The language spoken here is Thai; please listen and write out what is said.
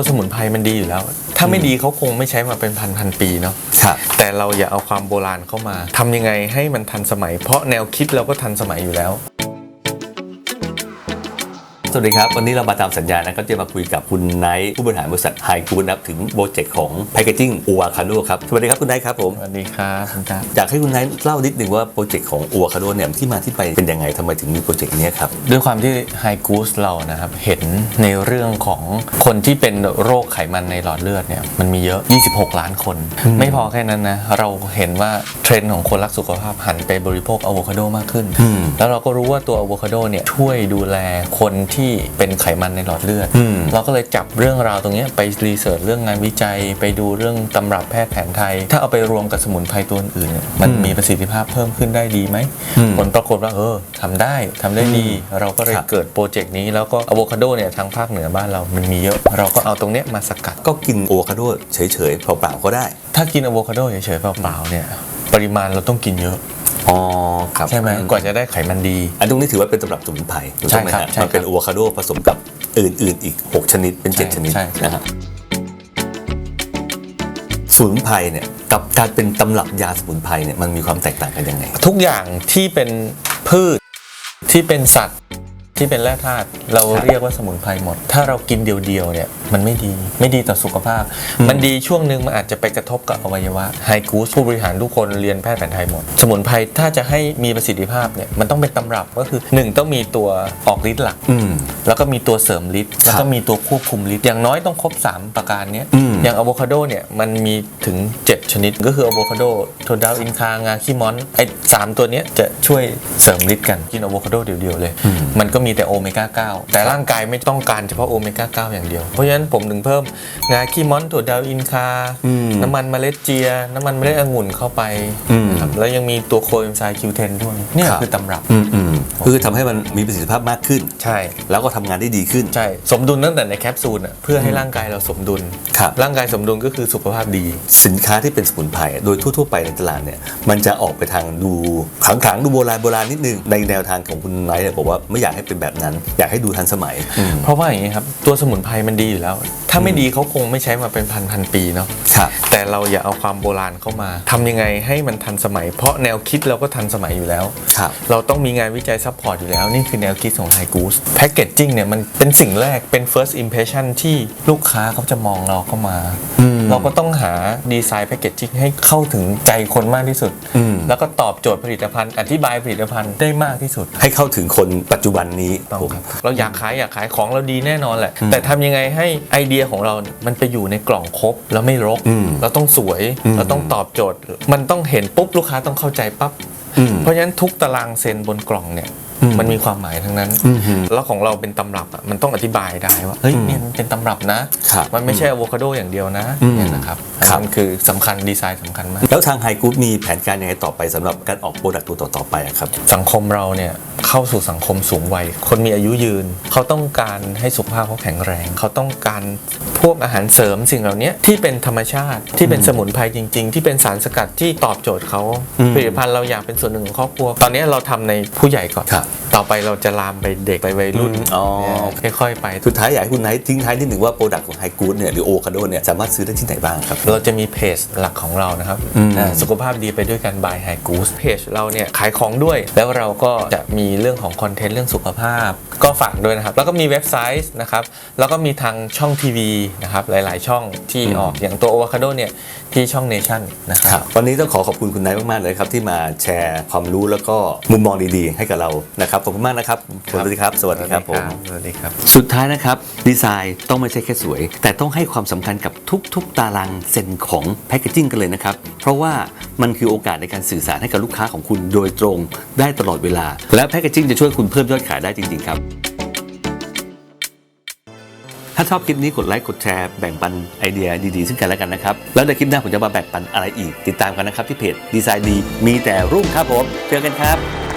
ตัวสมุนไพรมันดีอยู่แล้ว ถ้าไม่ดีเขาคงไม่ใช้มาเป็นพันพันๆปีเนาะครับแต่เราอย่าเอาความโบราณเข้ามาทำยังไงให้มันทันสมัย เพราะแนวคิดเราก็ทันสมัยอยู่แล้ว สวัสดีครับ วันนี้เรามาตามสัญญานะครับจะมาคุยกับคุณไนท์ผู้บริหารบริษัทไฮกูนะครับถึงโปรเจกต์ของแพคเกจิ้งอูวาคาโดครับ สวัสดีครับคุณไนท์ครับผม สวัสดีครับคุณตาอยากให้คุณไนท์เล่านิดหนึ่งว่าโปรเจกต์ของอูวาคาโดเนี่ยที่มาที่ไปเป็นยังไงทำไมถึงมีโปรเจกต์นี้ครับ ด้วยความที่ไฮกูสเรานะครับเห็นในเรื่องของคนที่เป็นโรคไขมันในหลอดเลือดเนี่ยมันมีเยอะ 26 ล้านคน ไม่พอแค่นั้นนะเราเห็นว่าเทรนด์ของคนรักสุขภาพหันไปบริโภคอะโวคาโดมากขึ้นอืมแล้วเราก็รู้ว่าตัวอะโวคาโดเนี่ยช่วยดูแลคนที่เป็นไขมันในหลอดเลือดอืมเราก็เลยจับเรื่องราวตรงเนี้ยไปรีเสิร์ชเรื่องงานวิจัย ไปดูเรื่องตำรับแพทย์แผนไทย ถ้าเอาไปรวมกับสมุนไพรตัวอื่นเนี่ยมันมีประสิทธิภาพเพิ่มขึ้นได้ดีไหมอืมผลปรากฏว่าเออทำได้ทำได้ดี เราก็เลยครับเกิดโปรเจกต์นี้ แล้วก็อะโวคาโดเนี่ยทางภาคเหนือบ้านเรามันมีเยอะ เราก็เอาตรงเนี้ยมาสกัด ก็กินอะโวคาโดเฉยๆเปล่าๆก็ได้ ถ้ากินอะโวคาโดเฉยๆเปล่าๆเนี่ยปริมาณเราต้องกินเยอะ อ๋อครับใช่ไหมกว่าจะได้ไขมันดี อันตรงนี้ถือว่าเป็นตำรับสมุนไพรถูกต้องไหมใช่ครับฮะใช่ครับมันเป็นอะโวคาโดผสมกับอื่น ๆ อีก 6 ชนิดเป็นใช่7ชนิดใช่นะฮะสมุนไพรเนี่ยกับการเป็นตำรับยาสมุนไพรเนี่ยมันมีความแตกต่างกันยังไง ทุกอย่างที่เป็นพืชที่เป็นสัตว์ ที่เป็นแร่ธาตุเราครับเรียกว่าสมุนไพรหมด ถ้าเรากินเดียวๆเนี่ยมันไม่ดีไม่ดีต่อสุขภาพ มันดีช่วงหนึ่งมันอาจจะไปกระทบกับอวัยวะไฮกูสผู้บริหารทุกคนเรียนแพทย์แผนไทยหมด สมุนไพรถ้าจะให้มีประสิทธิภาพเนี่ยมันต้องเป็นตำรับก็คือ 1 ต้องมีตัวออกฤทธิ์หลักอืมแล้วก็มีตัวเสริมฤทธิ์แล้วก็มีตัวควบคุมฤทธิ์อย่างน้อยต้องครบ 3 ประการเนี้ยอืมอย่างอะโวคาโดเนี่ยมันมีถึง 7 ชนิดก็คืออะโวคาโดโทดาวอินคางาขี้ม้อนไอ้สามตัวเนี้ยจะช่วยเสริมฤทธิ์กันกินอะโวคาโดเดียวๆเลย มันก็มีแต่โอเมก้า 9 แต่ร่างกายไม่ต้องการเฉพาะโอเมก้า 9 อย่างเดียว เพราะฉะนั้นผมถึงเพิ่มงาขี้ม้อนถั่วดาวอินคาอืม น้ำมันเมล็ดเจีย น้ำมันเมล็ดองุ่นเข้าไปอืมนะครับแล้วยังมีตัวโคเอนไซม์คิวเทนด้วยเนี่ยครับคือตำรับอืมอืมคือทำให้มันมีประสิทธิภาพมากขึ้น ใช่ แล้วก็ทำงานได้ดีขึ้น ใช่ สมดุลตั้งแต่ในแคปซูลอะเพื่อให้ร่างกายเราสมดุลครับร่างกายสมดุลก็คือสุขภาพดี สินค้าที่เป็นสมุนไพรโดยทั่วๆไปในตลาดเนี่ยมันจะออกไปทางดูขลังๆดูโบราณโบราณนิดนึงในแนวทางของคุณไนท์เนี่ยบอกว่าไม่อยากให้เป็นแบบนั้น อยากให้ดูทันสมัย เพราะว่าอย่างนี้ครับตัวสมุนไพรมันดีอยู่แล้ว ถ้าไม่ดีเขาคงไม่ใช้มาเป็นพันพันๆปีเนาะครับแต่เราอย่าเอาความโบราณเข้ามาทำยังไงให้มันทันสมัย เพราะแนวคิดเราก็ทันสมัยอยู่แล้วครับเราต้องมีงานวิจัยซัพพอร์ตอยู่แล้ว นี่คือแนวคิดของไฮกูสแพ c เกจจิ้งเนี่ยมันเป็นสิ่งแรกเป็น first impression ที่ลูกค้าเขาจะมองเราเข้ามาอืมเราก็ต้องหาดีไซน์แพ c เกจจิ้งให้เข้าถึงใจคนมากที่สุดอืมแล้วก็ตอบโจทย์ผลิตภัณฑ์ อธิบายผลิตภัณฑ์ได้มากที่สุด ให้เข้าถึงคนปัจจุบันนี้ต้องผมครับเราอยากขายอยากขายของเราดีแน่นอนแหละ แต่ทำยังไงให้ไอเดียของเรา มันไปอยู่ในกล่องครบแล้วไม่รกอืมเราต้องสวยอืมเราต้องตอบโจทย์ มันต้องเห็นปุ๊บลูกค้าต้องเข้าใจปั๊บอืมเพราะฉะนั้นทุกตารางเซนบนกล่องเนี่ยอืมมันมีความหมายทั้งนั้นอืมฮึแล้วของเราเป็นตำรับอะมันต้องอธิบายได้ว่าเฮ้ยอืมเนี่ยมันเป็นตำรับนะครับมันไม่ใช่อะโวคาโดอย่างเดียวนะอืมเนี่ยนะครับอันครับนั้นคือสำคัญดีไซน์สำคัญมาก แล้วทางไฮกรุ๊ปมีแผนการยังไงต่อไปสำหรับการออกโปรดักต์ตัวต่อๆไปอะครับ สังคมเราเนี่ย เข้าสู่สังคมสูงวัย คนมีอายุยืน เขาต้องการให้สุขภาพเขาแข็งแรง เขาต้องการพวกอาหารเสริมสิ่งเหล่านี้ที่เป็นธรรมชาติที่เป็นสมุนไพรจริง ๆ ที่เป็นสารสกัดที่ตอบโจทย์เขาอืมผลิตภัณฑ์เราอยากเป็นส่วนหนึ่งของครอบครัว ตอนนี้เราทำในผู้ใหญ่ก่อนครับต่อไปเราจะลามไปเด็กไปวัยรุ่นอืมอ๋อเนี่ยค่อยๆไป สุดท้ายอยากให้คุณไนท์ทิ้งท้ายนิดหนึ่งว่าโปรดักต์ของไฮกรุ๊ปเนี่ยหรือโอคาโดเนี่ยสามารถซื้อได้ที่ไหนบ้างครับ เราจะมีเพจหลักของเรานะครับอืมอ่าสุขภาพดีไปด้วยกัน by High Goose เพจเราเนี่ยขายของด้วย แล้วเราก็จะมีเรื่องของคอนเทนต์เรื่องสุขภาพ ก็ฝากด้วยนะครับ แล้วก็มีเว็บไซต์นะครับแล้วก็มีทางช่องทีวีนะครับหลาย ๆ ช่องที่ออกอย่างตัว Avocado เนี่ยที่ช่อง Nation นะครับครับวันนี้ต้องขอขอบคุณคุณไนท์มากๆเลยครับที่มาแชร์ความรู้แล้วก็มุมมองดีๆ ให้กับเรานะครับขอบคุณมากนะครับสวัสดีครับ สวัสดีครับผมสวัสดีครับ สุดท้ายนะครับ ดีไซน์ต้องไม่ใช่แค่สวย แต่ต้องให้ความสำคัญกับทุกๆ ตารางเซนของแพคเกจิ้งกันเลยนะครับ เพราะว่ามันคือโอกาสในการสื่อสารให้กับลูกค้าของคุณโดยตรงได้ตลอดเวลา และแพคเกจิ้งจะช่วยคุณเพิ่มยอดขายได้จริง ๆ ครับถ้าชอบคลิปนี้กดไลค์กดแชร์แบ่งปันไอเดียดีๆ ซึ่งกันและกันนะครับ แล้วในคลิปหน้าผมจะมาแบ่งปันอะไรอีก ติดตามกันนะครับที่เพจดีไซน์ดีมีแต่รุ่งครับผม เจอกันครับ